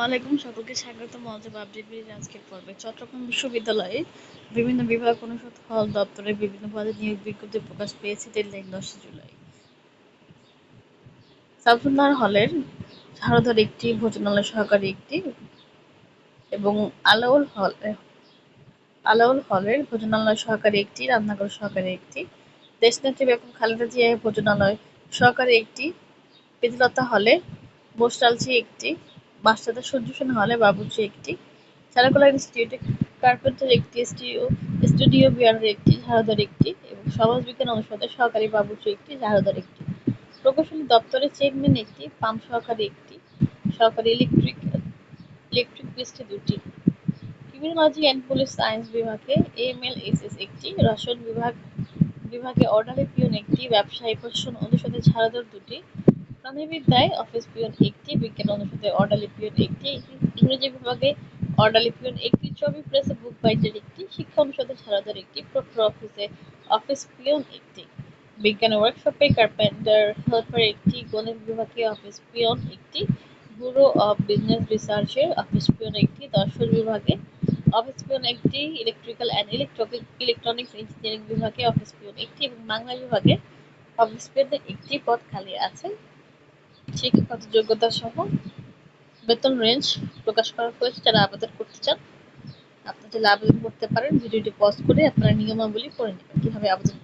ওয়ালাইকুম সকলকে স্বাগত মজা আপডেট আজকের পর্বে। চট্টগ্রাম বিশ্ববিদ্যালয়ে বিভিন্ন বিভাগ অনুষদ, হল দপ্তরে বিভিন্ন পদে নিয়োগ বিজ্ঞপ্তি প্রকাশ পেয়েছে ডেডলাইন দশই জুলাই। সাবসুন্নার হলের ঝাড়ধর একটি, ভোজনালয় সহকারী একটি এবং আলাউল হল, আলাউল হলের ভোজনালয় সহকারী একটি, রান্নাঘর সহকারী একটি, দেশনেত্রী বেগম খালেদা জিয়া ভোজনালয় সহকারী একটি বিধুলতা হলে মোস্টালচি একটি বাচ্চাদের সূর্যসেন হলে বাবুর্চি একটি চারুকলা ইনস্টিটিউটে কার্পেন্টার একটি স্টুডিও স্টুডিও বিয়ারের একটি, ঝাড়ুদার একটি এবং সমাজবিজ্ঞান অনুষদের সহকারী বাবুর্চি একটি, ঝাড়ুদার একটি। প্রকৌশলী দপ্তরের চেয়ারম্যান একটি, পাম্প সহকারী একটি, সহকারী ইলেকট্রিক ইলেকট্রিক মিস্ত্রি দুটি। ক্রিমিনোলজি অ্যান্ড পুলিশ সায়েন্স বিভাগে এল এস এস একটি, রসায়ন বিভাগ, বিভাগে অর্ডারি পিয়ন একটি, ব্যবসায়ী প্রশাসন অনুষদে ঝাড়ুদার দুটি প্রাণীবিদ্যায় অফিস পিয়ন একটি, বিজ্ঞান অনুষদে অর্ডালি পিয়ন একটি, ইংরেজি বিভাগে অর্ডালি পিয়ন একটি, ছবি প্রেসে বুক বাইটার একটি, শিক্ষা অনুষদে ছাড়াদার একটি, প্রক্টর অফিসে অফিস পিয়ন একটি। বিজ্ঞান ওয়ার্কশপে কার্পেন্টার হেল্পার একটি, গণিত বিভাগে অফিস পিয়ন একটি, ব্যুরো অফ বিজনেস রিসার্চের অফিস পিয়ন একটি, দর্শন বিভাগে অফিস পিয়ন একটি, electrical and electronic electronics engineering বিভাগে অফিস পিয়ন একটি এবং বাংলা বিভাগে অফিস পিয়নের একটি পদ খালি আছে। শিক্ষাগত যোগ্যতা সহ বেতন রেঞ্জ প্রকাশ করা হয়েছে যারা আবেদন করতে চান আপনি চাইলে আবেদন করতে পারেন, ভিডিওটি পজ করে আপনারা নিয়মাবলী পড়ে নেবেন, কীভাবে আবেদন